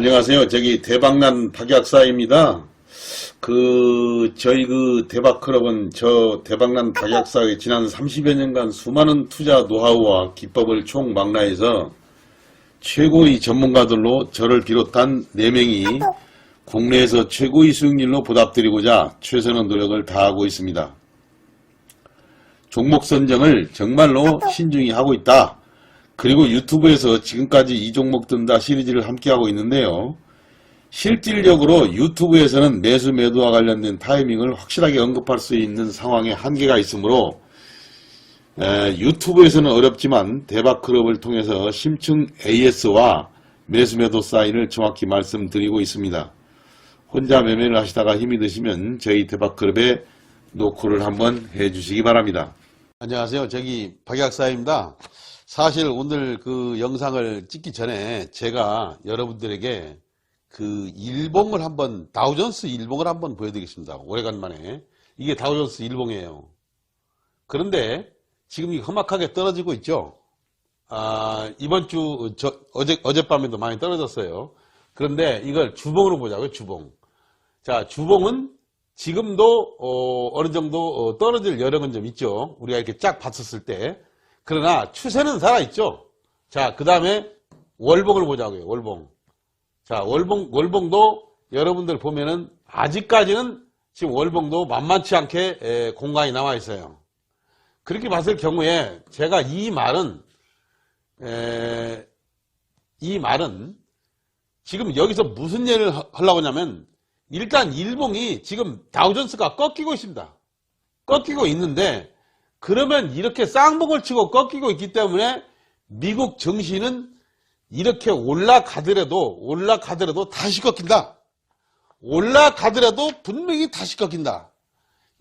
안녕하세요. 저기 대박난 박약사입니다. 그 저희 그 대박클럽은 저 대박난 박약사의 지난 30여 년간 수많은 투자 노하우와 기법을 총망라해서 최고의 전문가들로 저를 비롯한 4명이 국내에서 최고의 수익률로 보답드리고자 최선의 노력을 다하고 있습니다. 종목 선정을 정말로 신중히 하고 있다. 그리고 유튜브에서 지금까지 이 종목 든다 시리즈를 함께하고 있는데요. 실질적으로 유튜브에서는 매수 매도와 관련된 타이밍을 확실하게 언급할 수 있는 상황에 한계가 있으므로 에, 유튜브에서는 어렵지만 대박클럽을 통해서 심층 AS와 매수 매도 사인을 정확히 말씀드리고 있습니다. 혼자 매매를 하시다가 힘이 드시면 저희 대박클럽에 노크를 한번 해주시기 바랍니다. 안녕하세요. 저기 박약사입니다. 사실 오늘 그 영상을 찍기 전에 제가 여러분들에게 그 일봉을 한번 다우존스 일봉을 한번 보여드리겠습니다. 오래간만에 이게 다우존스 일봉이에요. 그런데 지금 이 험악하게 떨어지고 있죠. 아 이번 주 저, 어제 어젯밤에도 많이 떨어졌어요. 그런데 이걸 주봉으로 보자고요. 주봉. 자 주봉은 지금도 어, 느 정도 어, 떨어질 여력은 좀 있죠. 우리가 이렇게 쫙 봤었을 때. 그러나 추세는 살아있죠. 자, 그 다음에 월봉을 보자고요. 월봉. 자, 월봉, 월봉도 여러분들 보면은 아직까지는 지금 월봉도 만만치 않게 에, 공간이 남아 있어요. 그렇게 봤을 경우에 제가 이 말은 에, 이 말은 지금 여기서 무슨 하- 하려고 하냐면 일단 일봉이 지금 다우존스가 꺾이고 있습니다. 꺾이고 있는데 그러면 이렇게 쌍봉을 치고 꺾이고 있기 때문에 미국 증시는 이렇게 올라가더라도 올라가더라도 다시 꺾인다. 올라가더라도 분명히 다시 꺾인다.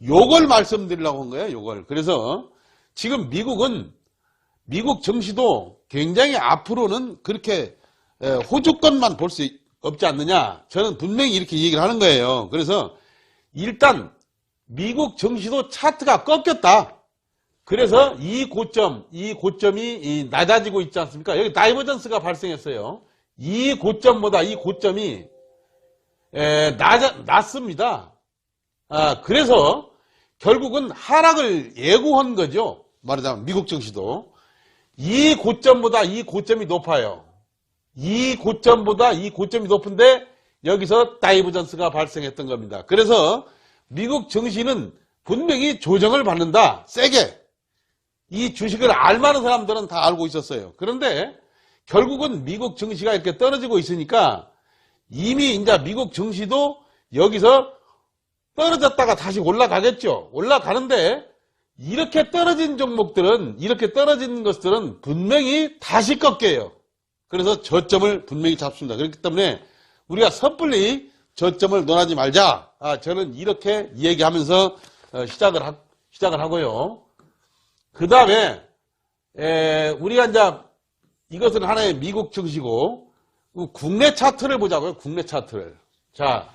요걸 말씀드리려고 한 거예요. 요걸. 그래서 지금 미국은 미국 증시도 굉장히 앞으로는 그렇게 에, 호주권만 볼 수 없지 않느냐. 저는 분명히 이렇게 얘기를 하는 거예요. 그래서 일단 미국 증시도 차트가 꺾였다. 그래서 이 고점, 이 고점이 이 낮아지고 있지 않습니까? 여기 다이버전스가 발생했어요. 이 고점보다 이 고점이 에, 낮아, 낮습니다. 아, 그래서 결국은 하락을 예고한 거죠. 말하자면 미국 증시도 이 고점보다 이 고점이 높아요. 이 고점보다 이 고점이 높은데 여기서 다이버전스가 발생했던 겁니다. 그래서 미국 증시는 분명히 조정을 받는다. 세게. 이 주식을 알만한 사람들은 다 알고 있었어요. 그런데 결국은 미국 증시가 이렇게 떨어지고 있으니까 이미 이제 미국 증시도 여기서 떨어졌다가 다시 올라가겠죠. 올라가는데 이렇게 떨어진 종목들은 이렇게 떨어진 것들은 분명히 다시 꺾여요. 그래서 저점을 분명히 잡습니다. 그렇기 때문에 우리가 섣불리 저점을 논하지 말자. 아, 저는 이렇게 얘기하면서 어, 시작을 하, 시작을 하고요. 그 다음에 우리가 이제 이것은 하나의 미국 증시고 국내 차트를 보자고요. 국내 차트를. 자,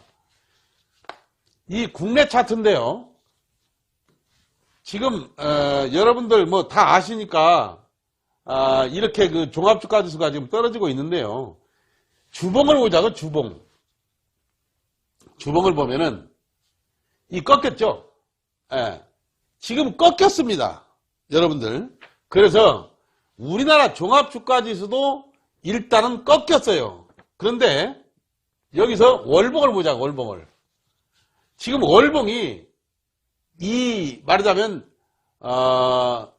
이 국내 차트인데요. 지금 어, 여러분들 뭐 다 아시니까 아, 이렇게 그 종합주가 지수가 지금 떨어지고 있는데요. 주봉을 보자고 주봉. 주봉을 보면은 이 꺾였죠. 예. 지금 꺾였습니다. 여러분들. 그래서 우리나라 종합주가지수도 일단은 꺾였어요. 그런데 여기서 월봉을 보자, 월봉을. 지금 월봉이 이 말하자면 어,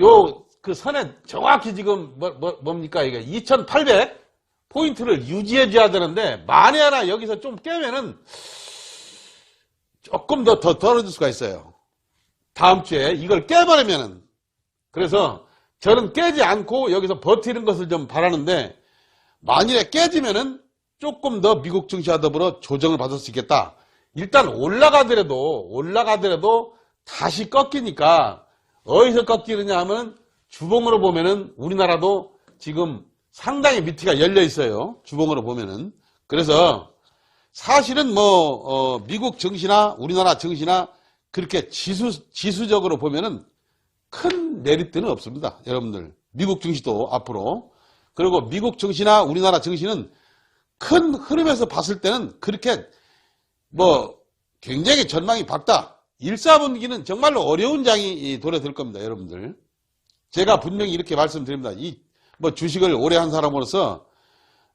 요 그 선에 정확히 지금 뭐, 뭐, 뭡니까 이게 2,800 포인트를 유지해 줘야 되는데 만에 하나 여기서 좀 깨면은 조금 더 더 떨어질 수가 있어요. 다음 주에 이걸 깨버리면은 그래서 저는 깨지 않고 여기서 버티는 것을 좀 바라는데 만일에 깨지면은 조금 더 미국 증시와 더불어 조정을 받을 수 있겠다. 일단 올라가더라도 올라가더라도 다시 꺾이니까 어디서 꺾이느냐 하면 주봉으로 보면은 우리나라도 지금 상당히 밑이가 열려 있어요. 주봉으로 보면은 그래서 사실은 뭐 어, 미국 증시나 우리나라 증시나 그렇게 지수 지수적으로 보면은 큰 메리트는 없습니다. 여러분들 미국 증시도 앞으로 그리고 미국 증시나 우리나라 증시는 큰 흐름에서 봤을 때는 그렇게 뭐 굉장히 전망이 밝다. 1, 4분기는 정말로 어려운 장이 도래될 겁니다, 여러분들. 제가 분명히 이렇게 말씀드립니다. 이 뭐 주식을 오래 한 사람으로서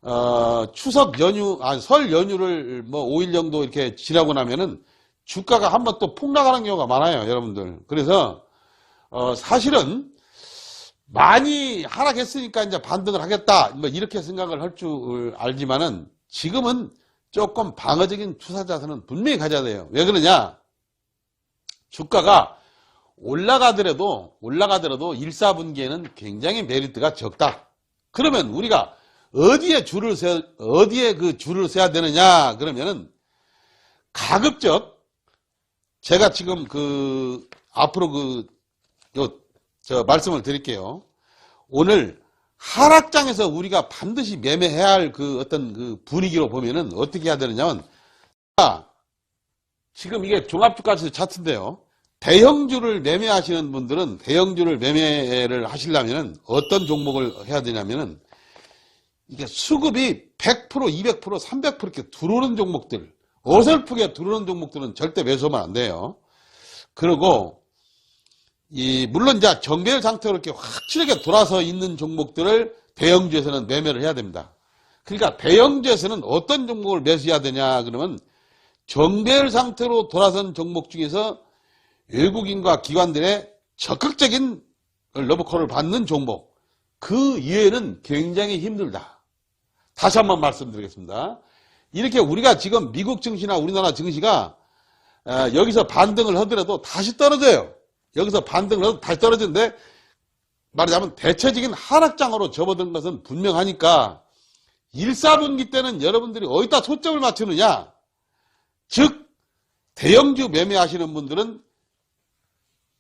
어, 추석 연휴, 아, 설 연휴를 뭐 5일 정도 이렇게 지나고 나면은 주가가 한 번 또 폭락하는 경우가 많아요, 여러분들. 그래서 어, 사실은 많이 하락했으니까 이제 반등을 하겠다. 뭐 이렇게 생각을 할 줄 알지만은 지금은 조금 방어적인 투자 자세는 분명히 가져야 돼요. 왜 그러냐? 주가가 올라가더라도 올라가더라도 1, 4분기에는 굉장히 메리트가 적다. 그러면 우리가 어디에 줄을 세 어디에 그 줄을 세야 되느냐? 그러면은 가급적 제가 지금 그 앞으로 그 요 저 말씀을 드릴게요. 오늘 하락장에서 우리가 반드시 매매해야 할 그 어떤 그 분위기로 보면은 어떻게 해야 되느냐면 자, 지금 이게 종합주가지수 차트인데요. 대형주를 매매하시는 분들은 대형주를 매매를 하시려면은 어떤 종목을 해야 되냐면은 이게 수급이 100%, 200%, 300% 이렇게 들어오는 종목들, 어설프게 들어오는 종목들은 절대 매수하면 안 돼요. 그리고 이 물론 이제 정배열 상태로 이렇게 확실하게 돌아서 있는 종목들을 대형주에서는 매매를 해야 됩니다. 그러니까 대형주에서는 어떤 종목을 매수해야 되냐 그러면 정배열 상태로 돌아선 종목 중에서 외국인과 기관들의 적극적인 러브콜을 받는 종목 그 이외에는 굉장히 힘들다. 다시 한번 말씀드리겠습니다. 이렇게 우리가 지금 미국 증시나 우리나라 증시가 어, 여기서 반등을 하더라도 다시 떨어져요. 여기서 반등을 해도 다시 떨어지는데 말하자면 대체적인 하락장으로 접어든 것은 분명하니까 1, 4분기 때는 여러분들이 어디다 초점을 맞추느냐 즉 대형주 매매하시는 분들은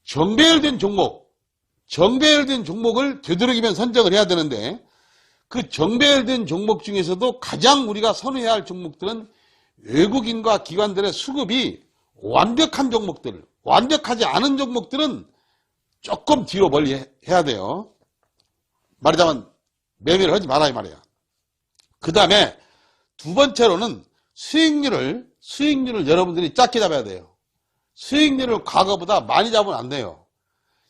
정배열된 종목 정배열된 종목을 되도록이면 선정을 해야 되는데 그 정배열된 종목 중에서도 가장 우리가 선호해야 할 종목들은 외국인과 기관들의 수급이 완벽한 종목들 완벽하지 않은 종목들은 조금 뒤로 멀리 해- 해야 돼요. 말하자면 매매를 하지 말아야 말이야. 그 다음에 두 번째로는 수익률을 수익률을 여러분들이 작게 잡아야 돼요. 수익률을 과거보다 많이 잡으면 안 돼요.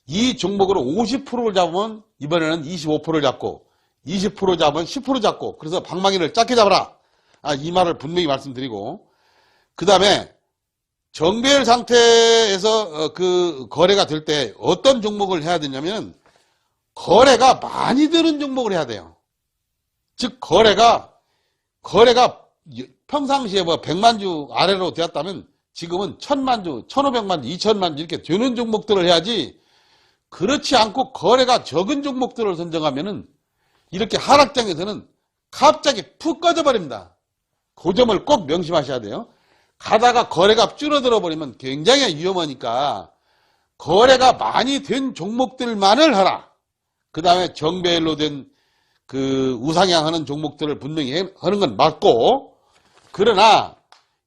이 종목으로 50%를 잡으면 이번에는 25%를 잡고 20% 잡으면 10% 잡고 그래서 방망이를 작게 잡아라. 아, 이 말을 분명히 말씀드리고 그 다음에 정배열 상태에서 어, 그 거래가 될 때 어떤 종목을 해야 되냐면 거래가 많이 되는 종목을 해야 돼요. 즉 거래가 거래가 평상시에 뭐 100만 주 아래로 되었다면 지금은 1000만 주, 1500만 주, 2000만 주 이렇게 되는 종목들을 해야지 그렇지 않고 거래가 적은 종목들을 선정하면은 이렇게 하락장에서는 갑자기 푹 꺼져 버립니다. 그 점을 꼭 명심하셔야 돼요. 가다가 거래가 줄어들어 버리면 굉장히 위험하니까 거래가 많이 된 종목들만을 하라. 그 다음에 정배열로 된 그 우상향 하는 종목들을 분명히 해- 하는 건 맞고 그러나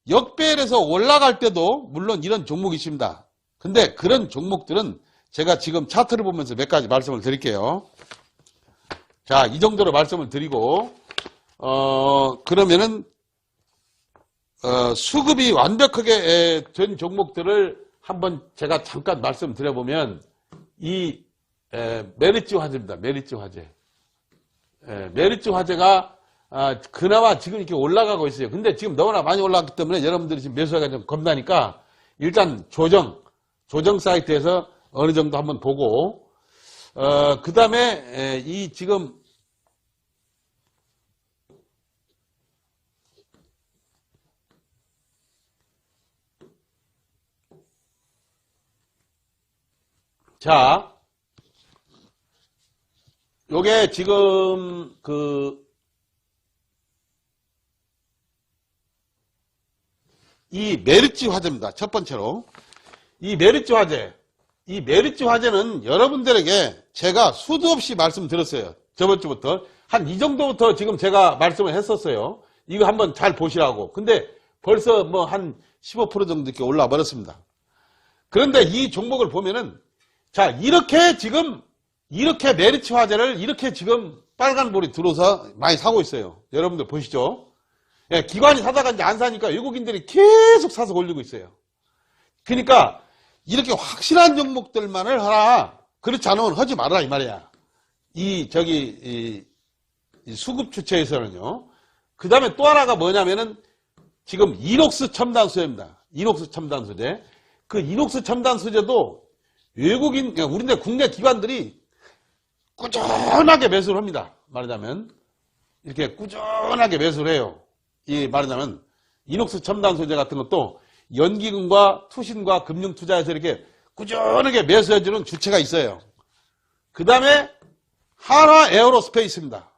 역배열에서 올라갈 때도 물론 이런 종목이 있습니다. 근데 그런 종목들은 제가 지금 차트를 보면서 몇 가지 말씀을 드릴게요. 자, 이 정도로 말씀을 드리고 어 그러면은 어, 수급이 완벽하게 에, 된 종목들을 한번 제가 잠깐 말씀드려보면 이 에, 메리츠 화재입니다. 메리츠 화재. 에, 메리츠 화재가 아, 그나마 지금 이렇게 올라가고 있어요. 근데 지금 너무나 많이 올라갔기 때문에 여러분들이 지금 매수하기가 좀 겁나니까 일단 조정, 조정 사이트에서 어느 정도 한번 보고 어, 그 다음에 이 지금 자, 요게 지금 그 이 메리츠 화재입니다. 첫 번째로. 이 메리츠 화재. 이 메리츠 화재는 여러분들에게 제가 수도 없이 말씀드렸어요. 저번 주부터. 한 이 정도부터 지금 제가 말씀을 했었어요. 이거 한번 잘 보시라고. 근데 벌써 뭐 한 15% 정도 이렇게 올라와 버렸습니다. 그런데 이 종목을 보면은 자, 이렇게 지금, 이렇게 메리츠 화재를 이렇게 지금 빨간불이 들어서 많이 사고 있어요. 여러분들 보시죠. 예, 기관이 사다가 이제 안 사니까 외국인들이 계속 사서 올리고 있어요. 그러니까 이렇게 확실한 종목들만을 하라. 그렇지 않으면 하지 말아라 이 말이야. 이 저기 이, 이 수급 주체에서는요. 그 다음에 또 하나가 뭐냐면은 지금 이녹스 첨단 소재입니다. 이녹스 첨단 소재. 그 이녹스 첨단 소재도 외국인, 그러니까 우리나라 국내 기관들이 꾸준하게 매수를 합니다. 말하자면 이렇게 꾸준하게 매수를 해요. 이 말하자면 이녹스 첨단 소재 같은 것도 연기금과 투신과 금융 투자에서 이렇게 꾸준하게 매수해주는 주체가 있어요. 그 다음에 하나 에어로스페이스입니다.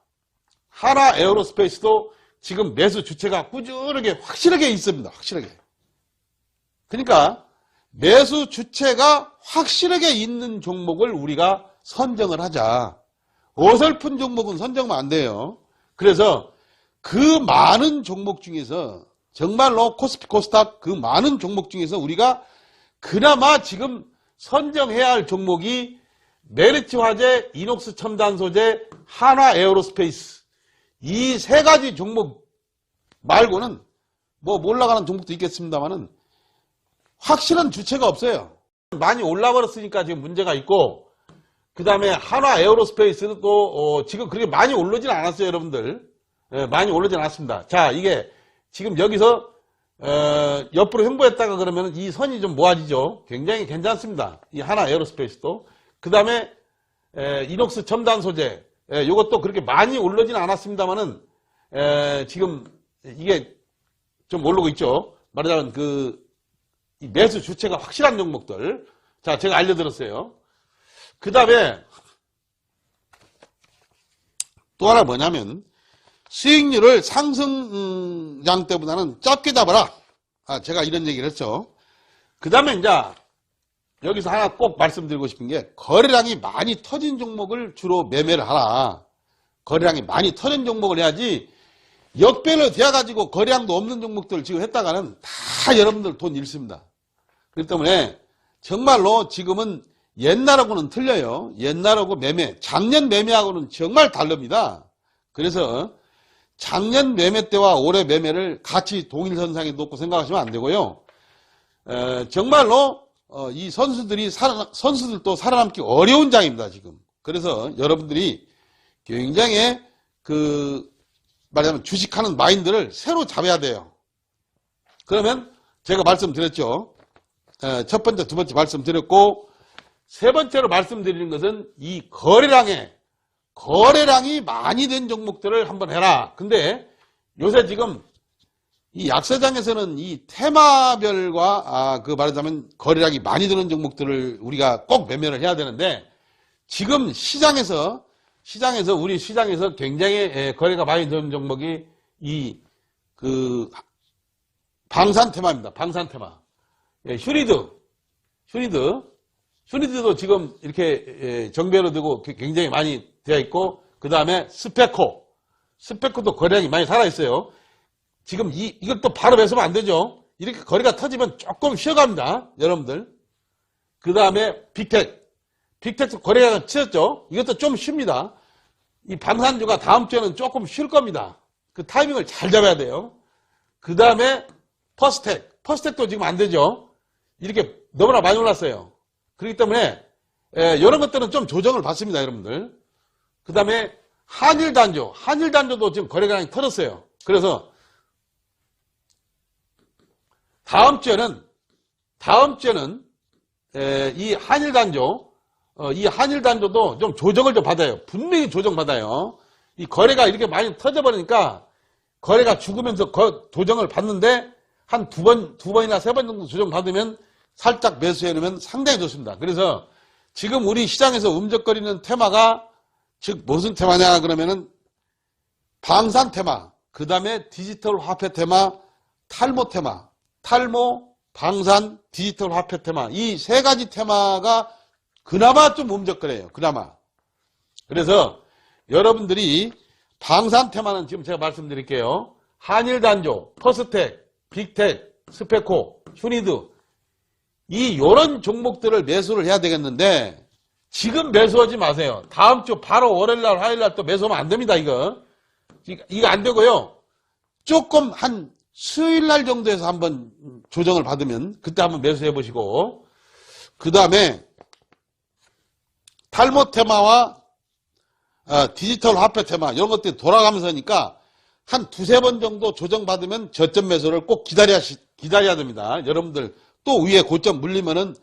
하나 에어로스페이스도 지금 매수 주체가 꾸준하게 확실하게 있습니다. 확실하게. 그러니까 매수 주체가 확실하게 있는 종목을 우리가 선정을 하자. 어설픈 종목은 선정하면 안 돼요. 그래서 그 많은 종목 중에서 정말로 코스피 코스닥 그 많은 종목 중에서 우리가 그나마 지금 선정해야 할 종목이 메리츠 화재, 이녹스 첨단 소재, 한화 에어로스페이스. 이 세 가지 종목 말고는 뭐 몰라가는 종목도 있겠습니다만은 확실한 주체가 없어요. 많이 올라버렸으니까 지금 문제가 있고 그 다음에 한화 에어로스페이스는 또 어, 지금 그렇게 많이 오르진 않았어요 여러분들. 예, 많이 오르진 않았습니다. 자 이게 지금 여기서 어, 옆으로 횡보했다가 그러면 이 선이 좀 모아지죠. 굉장히 괜찮습니다. 이 한화 에어로스페이스도. 그 다음에 이녹스 첨단 소재. 예, 이것도 그렇게 많이 오르진 않았습니다만은 에, 지금 이게 좀 오르고 있죠. 말하자면 그이 매수 주체가 확실한 종목들. 자 제가 알려드렸어요. 그 다음에 또 하나 뭐냐면 수익률을 상승장 때보다는 적게 잡아라. 아, 제가 이런 얘기를 했죠. 그 다음에 이제 여기서 하나 꼭 말씀드리고 싶은 게 거래량이 많이 터진 종목을 주로 매매를 하라. 거래량이 많이 터진 종목을 해야지 역배를 되어가지고 거래량도 없는 종목들을 지금 했다가는 다 여러분들 돈 잃습니다. 그렇기 때문에 정말로 지금은 옛날하고는 틀려요. 옛날하고 매매, 작년 매매하고는 정말 다릅니다. 그래서 작년 매매 때와 올해 매매를 같이 동일선상에 놓고 생각하시면 안 되고요. 에, 정말로 어, 이 선수들이 살아, 선수들도 살아남기 어려운 장입니다. 지금. 그래서 여러분들이 굉장히 그 말하자면 주식하는 마인드를 새로 잡아야 돼요. 그러면 제가 말씀드렸죠. 에, 첫 번째, 두 번째 말씀드렸고 세 번째로 말씀드리는 것은 이 거래량에 거래량이 많이 된 종목들을 한번 해라. 근데 요새 지금 이 약세장에서는 이 테마별과 아, 그 말하자면 거래량이 많이 드는 종목들을 우리가 꼭 매매를 해야 되는데 지금 시장에서 시장에서 우리 시장에서 굉장히 에, 거래가 많이 되는 종목이 이 그 방산 테마입니다. 방산 테마. 예, 휴리드, 휴리드, 휴리드도 지금 이렇게 예, 정배로 되고 굉장히 많이 되어 있고 그 다음에 스페코, 스페코도 거래량이 많이 살아 있어요. 지금 이 이걸 또 바로 매수면 안 되죠. 이렇게 거래가 터지면 조금 쉬어갑니다, 여러분들. 그 다음에 빅텍, 빅텍도 거래가 치었죠. 이것도 좀 쉽니다. 이 방산주가 다음 주에는 조금 쉴 겁니다. 그 타이밍을 잘 잡아야 돼요. 그 다음에 퍼스텍, 퍼스텍도 지금 안 되죠. 이렇게 너무나 많이 올랐어요. 그렇기 때문에 에, 이런 것들은 좀 조정을 받습니다, 여러분들. 그 다음에 한일단조, 한일단조도 지금 거래량이 터졌어요. 그래서 다음 주에는 다음 주에는 에, 이 한일단조, 어, 이 한일단조도 좀 조정을 좀 받아요. 분명히 조정 받아요. 이 거래가 이렇게 많이 터져버리니까 거래가 죽으면서 거- 조정을 받는데 한 두 번, 두 번이나 세 번 정도 조정 받으면 살짝 매수해 놓으면 상당히 좋습니다. 그래서 지금 우리 시장에서 움직거리는 테마가 즉 무슨 테마냐 그러면은 방산 테마, 그 다음에 디지털 화폐 테마, 탈모 테마, 탈모, 방산, 디지털 화폐 테마 이 세 가지 테마가 그나마 좀 움직거려요. 그나마. 그래서 여러분들이 방산 테마는 지금 제가 말씀드릴게요. 한일단조, 퍼스텍, 빅텍, 스페코, 휴니드 이 요런 종목들을 매수를 해야 되겠는데 지금 매수하지 마세요. 다음 주 바로 월요일 날 화요일 날 또 매수하면 안 됩니다. 이거 이거- 안 되고요. 조금 한 수요일 날 정도에서 한번 조정을 받으면 그때 한번 매수해 보시고 그 다음에 탈모 테마와 어, 디지털 화폐 테마 이런 것들이 돌아가면서니까 한 두세 번 정도 조정받으면 저점 매수를 꼭 기다려야, 시- 기다려야 됩니다. 여러분들 또 위에 고점 물리면은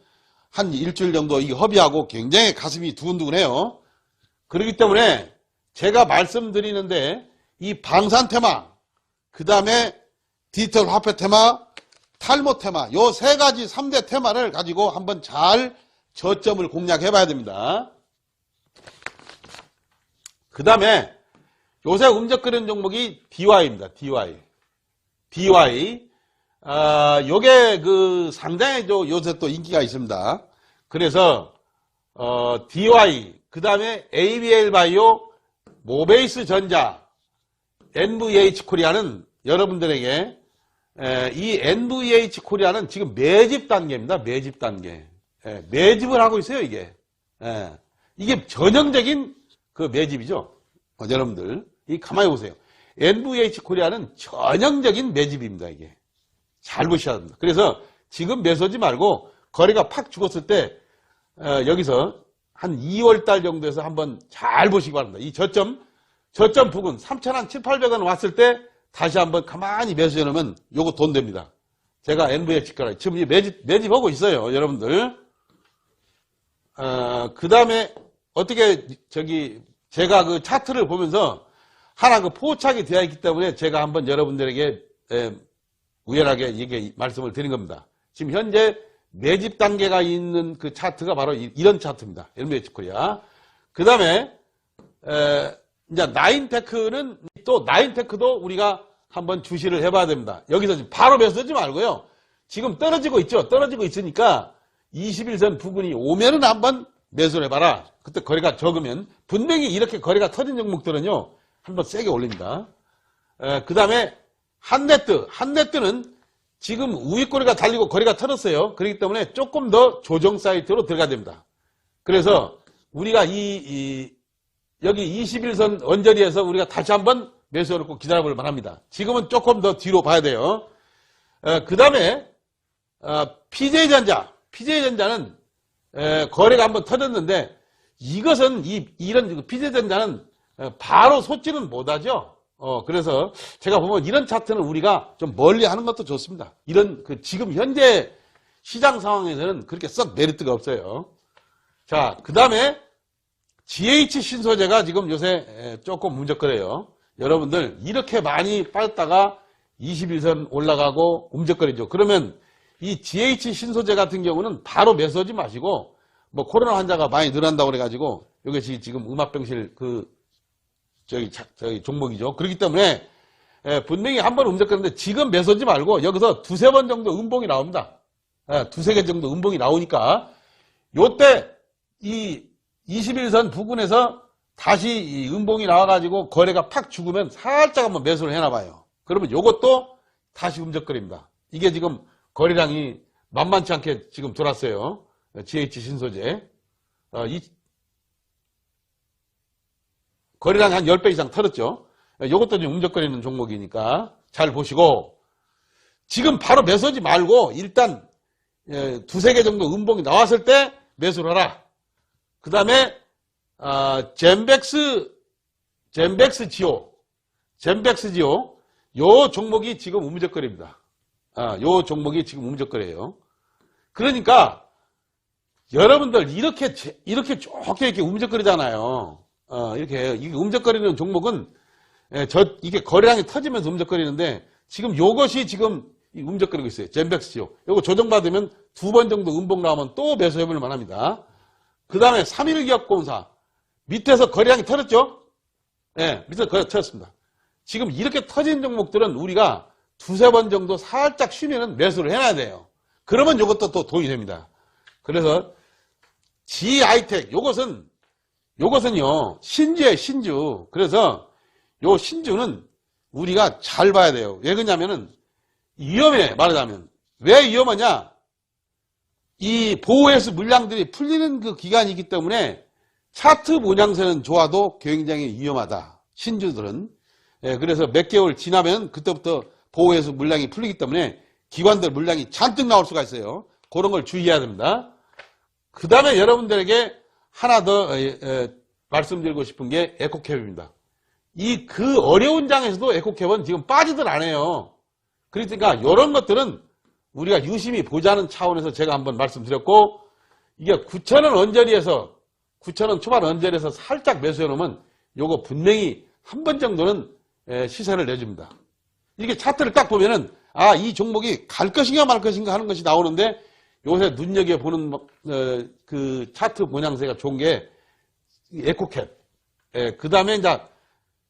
한 일주일 정도 이 허비하고 굉장히 가슴이 두근두근해요. 그렇기 때문에 제가 말씀드리는데 이 방산 테마, 그 다음에 디지털 화폐 테마, 탈모 테마, 요 세 가지 3대 테마를 가지고 한번 잘 저점을 공략해 봐야 됩니다. 그 다음에 요새 움직거리는 종목이 DY입니다. DY. DY. 아, 요게 그 상당히 저 요새 또 인기가 있습니다. 그래서, 어, DY, 그 다음에 ABL 바이오, 모베이스 전자, NVH 코리아는 여러분들에게 에, 이 NVH 코리아는 지금 매집 단계입니다. 매집 단계. 예, 매집을 하고 있어요, 이게. 예, 이게 전형적인 그 매집이죠. 어, 여러분들. 이 가만히 보세요. NVH 코리아는 전형적인 매집입니다, 이게. 잘 보셔야 됩니다. 그래서 지금 매수하지 말고 거래가 팍 죽었을 때 어, 여기서 한 2월 달 정도에서 한번 잘 보시기 바랍니다. 이 저점 저점 부근 3,000원, 7,800원 왔을 때 다시 한번 가만히 매수해 놓으면 요거 돈 됩니다. 제가 NVH 거래 지금 이 매집 매집하고 있어요, 여러분들. 어, 그 다음에 어떻게 저기 제가 그 차트를 보면서 하나 그 포착이 되어 있기 때문에 제가 한번 여러분들에게 에, 우연하게 이게 말씀을 드린 겁니다. 지금 현재 매집 단계가 있는 그 차트가 바로 이, 런 차트입니다. LMH 코리아. 그 다음에 이제 나인테크는 또 나인테크도 우리가 한번 주시를 해봐야 됩니다. 여기서 지금 바로 매수하지 말고요. 지금 떨어지고 있죠. 떨어지고 있으니까 21선 부근이 오면은 한번 매수를 해봐라. 그때 거래가 적으면 분명히 이렇게 거래가 터진 종목들은요. 한번 세게 올립니다. 그 다음에 한네트. 한네트는 지금 우위꼬리가 달리고 거래가 터졌어요. 그렇기 때문에 조금 더 조정 사이트로 들어가야 됩니다. 그래서 우리가 이, 이 여기 21선 언저리에서 우리가 다시 한번 꼭 기다려볼 만합니다. 지금은 조금 더 뒤로 봐야 돼요. 그 다음에 PJ전자. PJ전자는 거래가 한번 터졌는데 이것은 이, 이런 PJ전자는 바로 솟지는 못하죠. 어, 그래서 제가 보면 이런 차트는 우리가 좀 멀리 하는 것도 좋습니다. 이런 그 지금 현재 시장 상황에서는 그렇게 썩 메리트가 없어요. 자, 그 다음에 GH 신소재가 지금 요새 조금 문제거려요. 여러분들 이렇게 많이 빠졌다가 21선 올라가고 움직거리죠. 그러면 이 GH 신소재 같은 경우는 바로 매수하지 마시고 뭐 코로나 환자가 많이 늘어난다고 그래가지고 이것이 지금 음압병실 그 저기, 저기 종목이죠. 그렇기 때문에 예, 분명히 한 번 움직였는데 지금 매수하지 말고 여기서 두세 번 정도 음봉이 나옵니다. 예, 두세 개 정도 음봉이 나오니까 요때 이 21선 부근에서 다시 이 음봉이 나와가지고 거래가 팍 죽으면 살짝 한번 매수를 해놔봐요. 그러면 요것도 다시 움직거립니다. 이게 지금 거래량이 만만치 않게 지금 돌았어요. GH 신소재. 어, 이, 거래량이 한 10배 이상 털었죠. 이것도 좀 움직거리는 종목이니까 잘 보시고 지금 바로 매수하지 말고 일단 예, 두세 개 정도 음봉이 나왔을 때 매수를 하라. 그 다음에 아, 젠백스 젠백스 지오 젠백스 지오 요 종목이 지금 움직거립니다. 아, 요 종목이 지금 움직거려요. 그러니까 여러분들 이렇게 제- 이렇게 좋게 이렇게 움직거리잖아요. 어, 이렇게 이게 움직거리는 종목은 예, 저 이게 거래량이 터지면서 움직거리는데 지금 요것이 지금 이 움직거리고 있어요. 젠백스요. 요거 조정받으면 두 번 정도 음봉 나오면 또 매수해볼 만합니다. 그 다음에 3일기업공사 밑에서 거래량이 터졌죠? 예, 밑에서 거래 터졌습니다. 지금 이렇게 터진 종목들은 우리가 두세 번 정도 살짝 쉬면은 매수를 해놔야 돼요. 그러면 요것도 또 돈이 됩니다. 그래서 G아이텍 요것은 요것은요 신주예요 신주. 그래서 요 신주는 우리가 잘 봐야 돼요. 왜 그러냐면은 위험해 말하자면 왜 위험하냐? 이 보호해수 물량들이 풀리는 그 기간이기 때문에 차트 모양새는 좋아도 굉장히 위험하다. 신주들은 예, 그래서 몇 개월 지나면 그때부터 보호해서 물량이 풀리기 때문에 기관들 물량이 잔뜩 나올 수가 있어요. 그런 걸 주의해야 됩니다. 그 다음에 여러분들에게 하나 더 어, 어, 말씀드리고 싶은 게 에코캡입니다. 이 그 어려운 장에서도 에코캡은 지금 빠지들 않아요. 그러니까 이런 것들은 우리가 유심히 보자는 차원에서 제가 한번 말씀드렸고 이게 9천원 언저리에서 9천원 초반 언저리에서 살짝 매수해 놓으면 요거 분명히 한 번 정도는 에, 시세를 내줍니다. 이렇게 차트를 딱 보면은 아 이 종목이 갈 것인가 말 것인가 하는 것이 나오는데 요새 눈여겨보는 뭐, 어, 그 차트 모양새가 좋은 게 에코캡 그 다음에 이제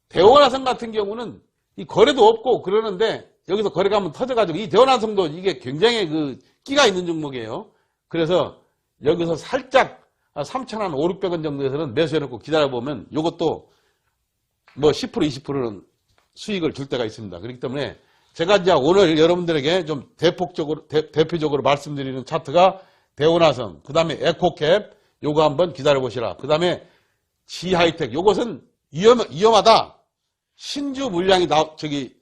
대원화성 같은 경우는 이 거래도 없고 그러는데 여기서 거래가 한번 터져가지고 이 대원화성도 이게 굉장히 그 끼가 있는 종목이에요. 그래서 여기서 살짝 3,000원, 5, 600원 정도에서는 매수해놓고 기다려보면 이것도 뭐 10% 20%는 수익을 줄 때가 있습니다. 그렇기 때문에 제가 이제 오늘 여러분들에게 좀 대폭적으로, 대, 표적으로 말씀드리는 차트가 대원화성, 그 다음에 에코캡, 요거 한번 기다려보시라. 그 다음에 지하이텍, 요것은 위험, 위험하다. 신주 물량이 나, 저기,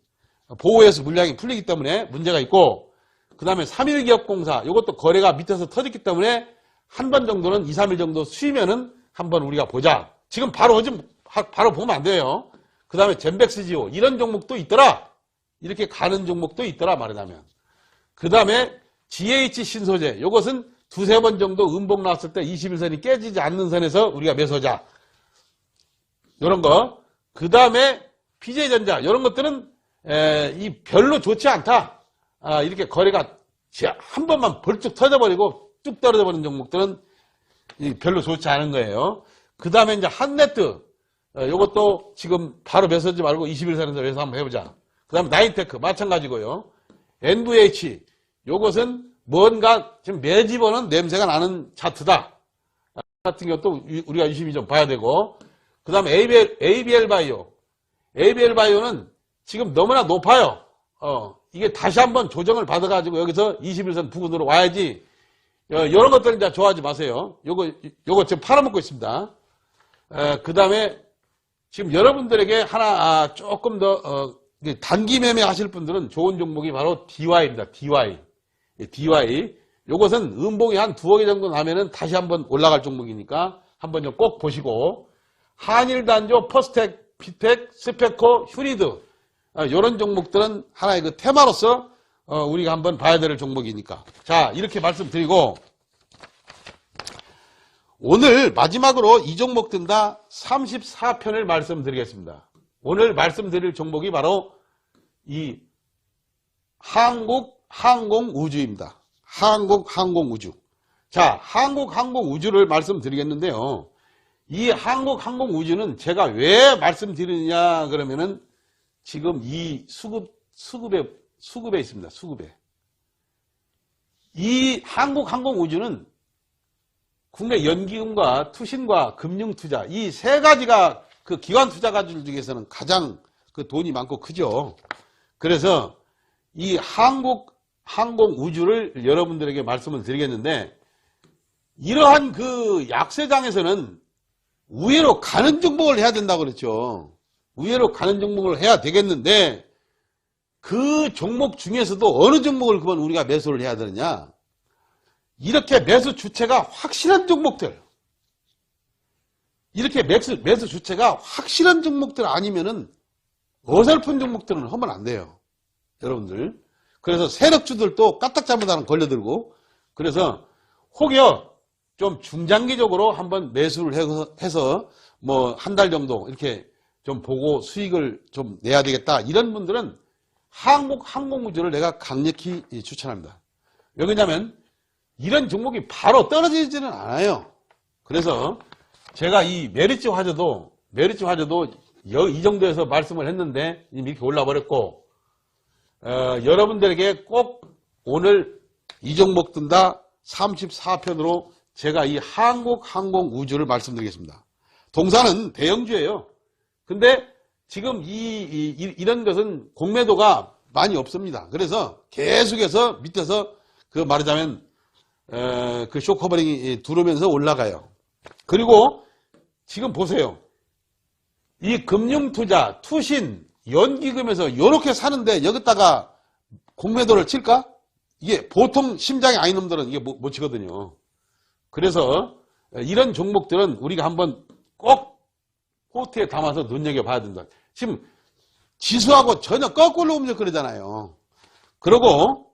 보호해서 물량이 풀리기 때문에 문제가 있고, 그 다음에 3일기업공사, 요것도 거래가 밑에서 터졌기 때문에 한 번 정도는 2, 3일 정도 쉬면은 한번 우리가 보자. 지금 바로 어제 바로 보면 안 돼요. 그 다음에 젠백스지오, 이런 종목도 있더라. 이렇게 가는 종목도 있더라 말하자면. 그 다음에 GH 신소재, 요것은 두세 번 정도 음봉 나왔을 때 21선이 깨지지 않는 선에서 우리가 매수하자. 요런 거. 그 다음에 PJ전자, 요런 것들은 에, 이 별로 좋지 않다. 아, 이렇게 거래가 지- 한 번만 벌쩍 터져버리고 뚝 떨어져버리는 종목들은 이 별로 좋지 않은 거예요. 그 다음에 이제 한네트, 어, 요것도 지금 바로 매수하지 말고 21선에서 매수 한번 해보자. 그 다음에 나인테크, 마찬가지고요. NVH, 요것은 뭔가 지금 매 집어는 냄새가 나는 차트다. 아, 같은 것도 유- 우리가 유심히 좀 봐야 되고. 그 다음에 ABL, ABL 바이오. ABL 바이오는 지금 너무나 높아요. 어, 이게 다시 한번 조정을 받아가지고 여기서 21선 부근으로 와야지. 어, 이런 것들은 이제 좋아하지 마세요. 요거, 요거 지금 팔아먹고 있습니다. 그 다음에 지금 여러분들에게 하나, 아, 조금 더, 어, 단기 매매 하실 분들은 좋은 종목이 바로 DY입니다. DY. 예, DY. 요것은 음봉이 한 두어 개 정도 나면은 다시 한번 올라갈 종목이니까 한번 좀 꼭 보시고 한일단조, 퍼스텍, 피텍, 스페코, 휴리드 이런 종목들은 하나의 그 테마로서 어, 우리가 한번 봐야 될 종목이니까 자 이렇게 말씀드리고 오늘 마지막으로 이 종목 든다 34편을 말씀드리겠습니다. 오늘 말씀드릴 종목이 바로 이 한국 항공우주입니다. 한국 항공우주. 자, 한국 항공우주를 말씀드리겠는데요. 이 한국 항공우주는 제가 왜 말씀드리느냐 그러면은 지금 이 수급, 수급에, 수급에 있습니다. 수급에. 이 한국 항공우주는 국내 연기금과 투신과 금융투자 이 세 가지가 그 기관 투자가들 중에서는 가장 그 돈이 많고 크죠. 그래서 이 한국 항공 우주를 여러분들에게 말씀을 드리겠는데 이러한 그 약세장에서는 우회로 가는 종목을 해야 된다고 그랬죠. 우회로 가는 종목을 해야 되겠는데 그 종목 중에서도 어느 종목을 그만 우리가 매수를 해야 되느냐? 이렇게 매수 주체가 확실한 종목들. 이렇게 매수, 매수 주체가 확실한 종목들 아니면은 어설픈 종목들은 하면 안 돼요. 여러분들. 그래서 세력주들도 까딱 잘못하면 걸려들고 그래서 혹여 좀 중장기적으로 한번 매수를 해서, 해서 뭐 한 달 정도 이렇게 좀 보고 수익을 좀 내야 되겠다. 이런 분들은 한국 항공우주를 내가 강력히 추천합니다. 왜 그러냐면 이런 종목이 바로 떨어지지는 않아요. 그래서 제가 이 메리츠 화재도 메리츠 화재도 여- 이 정도에서 말씀을 했는데 이렇게 올라 버렸고 어, 여러분들에게 꼭 오늘 이 종목 든다 34편으로 제가 이 한국 항공 우주를 말씀드리겠습니다. 동사는 대형주예요. 근데 지금 이, 이, 런 것은 공매도가 많이 없습니다. 그래서 계속해서 밑에서 그 말하자면 어, 그 쇼커버링이 두르면서 올라가요. 그리고 지금 보세요. 이 금융투자, 투신 연기금에서 요렇게 사는데 여기다가 공매도를 칠까? 이게 보통 심장이 아닌 놈들은 이게 못, 못 치거든요. 그래서 이런 종목들은 우리가 한번 꼭 포트에 담아서 눈여겨봐야 된다. 지금 지수하고 전혀 거꾸로 움직거리잖아요. 그리고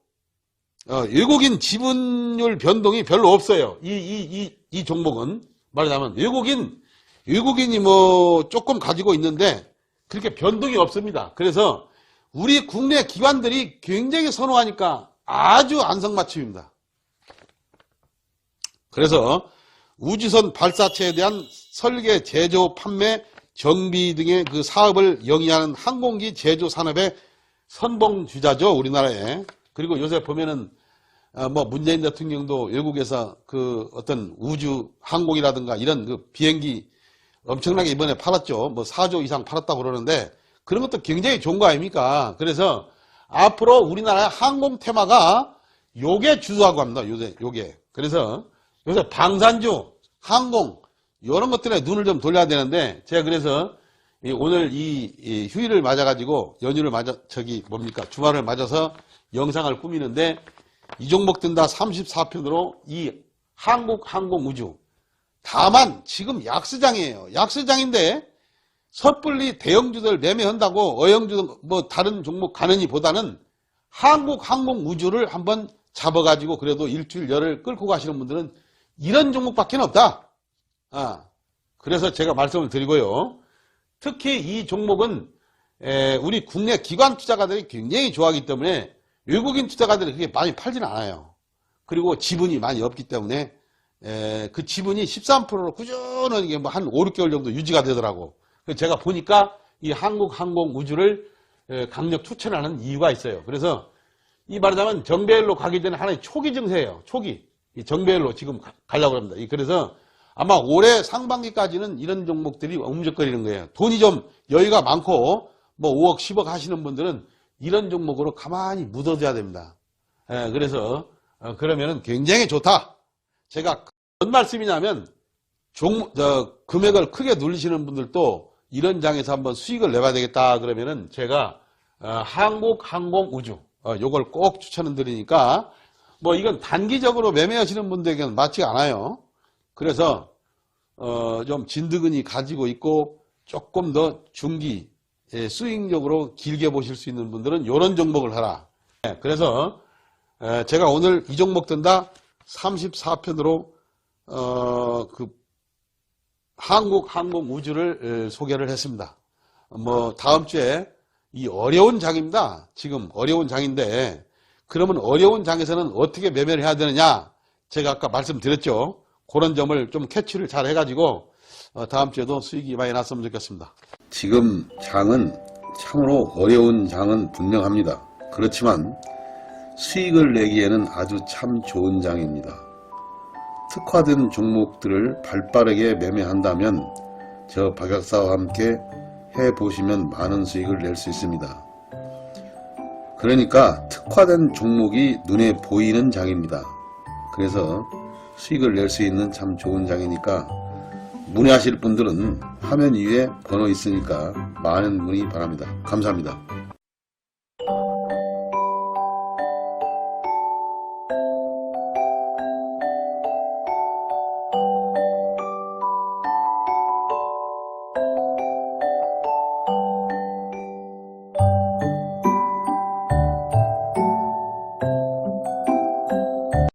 어, 외국인 지분율 변동이 별로 없어요. 이, 이, 이, 이 종목은 말하자면 외국인 외국인이 뭐 조금 가지고 있는데 그렇게 변동이 없습니다. 그래서 우리 국내 기관들이 굉장히 선호하니까 아주 안성맞춤입니다. 그래서 우주선 발사체에 대한 설계, 제조, 판매, 정비 등의 그 사업을 영위하는 항공기 제조 산업의 선봉 주자죠, 우리나라에. 그리고 요새 보면은 어, 뭐 문재인 대통령도 외국에서 그 어떤 우주 항공이라든가 이런 그 비행기 엄청나게 이번에 팔았죠. 뭐 4조 이상 팔았다고 그러는데 그런 것도 굉장히 좋은 거 아닙니까? 그래서 앞으로 우리나라의 항공 테마가 요게 주도하고 합니다. 요새 요게. 그래서 요새 방산주, 항공 이런 것들에 눈을 좀 돌려야 되는데 제가 그래서 이 오늘 이, 이 휴일을 맞아가지고 연휴를 맞아 저기 뭡니까 주말을 맞아서 영상을 꾸미는데 이 종목 든다 34편으로 이 한국 항공우주 다만 지금 약수장이에요. 약수장인데 섣불리 대형주들 매매한다고 어영주 뭐 다른 종목 가느니 보다는 한국 항공우주를 한번 잡아가지고 그래도 일주일 열흘 끌고 가시는 분들은 이런 종목밖에 없다. 아, 그래서 제가 말씀을 드리고요. 특히 이 종목은 에, 우리 국내 기관 투자가들이 굉장히 좋아하기 때문에 외국인 투자가들이 그렇게 많이 팔진 않아요. 그리고 지분이 많이 없기 때문에 에, 그 지분이 13%로 꾸준하게 뭐한 5, 6개월 정도 유지가 되더라고. 그래서 제가 보니까 이 한국 항공 우주를 에, 강력 추천하는 이유가 있어요. 그래서 이 말하자면 정배열로 가기 전에 하나의 초기 증세예요. 초기. 이 정배열로 지금 가- 가려고 합니다. 이 그래서 아마 올해 상반기까지는 이런 종목들이 움직거리는 거예요. 돈이 좀 여유가 많고 뭐 5억, 10억 하시는 분들은 이런 종목으로 가만히 묻어둬야 됩니다. 예, 그래서 어, 그러면은 굉장히 좋다. 제가 어떤 말씀이냐면 종, 저, 금액을 크게 눌리시는 분들도 이런 장에서 한번 수익을 내봐야 되겠다 그러면은 제가 어, 한국 항공 우주 어, 요걸 꼭 추천을 드리니까 뭐 이건 단기적으로 매매하시는 분들에게는 맞지가 않아요. 그래서 어, 좀 진드근이 가지고 있고 조금 더 중기 예, 수익적으로 길게 보실 수 있는 분들은 이런 종목을 하라. 예, 그래서 에, 제가 오늘 이 종목 든다 34편으로 어, 그 한국 항공 우주를 에, 소개를 했습니다. 뭐 다음 주에 이 어려운 장입니다. 지금 어려운 장인데 그러면 어려운 장에서는 어떻게 매매를 해야 되느냐? 제가 아까 말씀드렸죠. 그런 점을 좀 캐치를 잘 해가지고 어, 다음 주에도 수익이 많이 났으면 좋겠습니다. 지금 장은 참으로 어려운 장은 분명합니다. 그렇지만 수익을 내기에는 아주 참 좋은 장입니다. 특화된 종목들을 발빠르게 매매한다면 저 박약사와 함께 해보시면 많은 수익을 낼 수 있습니다. 그러니까 특화된 종목이 눈에 보이는 장입니다. 그래서 수익을 낼 수 있는 참 좋은 장이니까 문의하실 분들은 화면 위에 번호 있으니까 많은 문의 바랍니다. 감사합니다.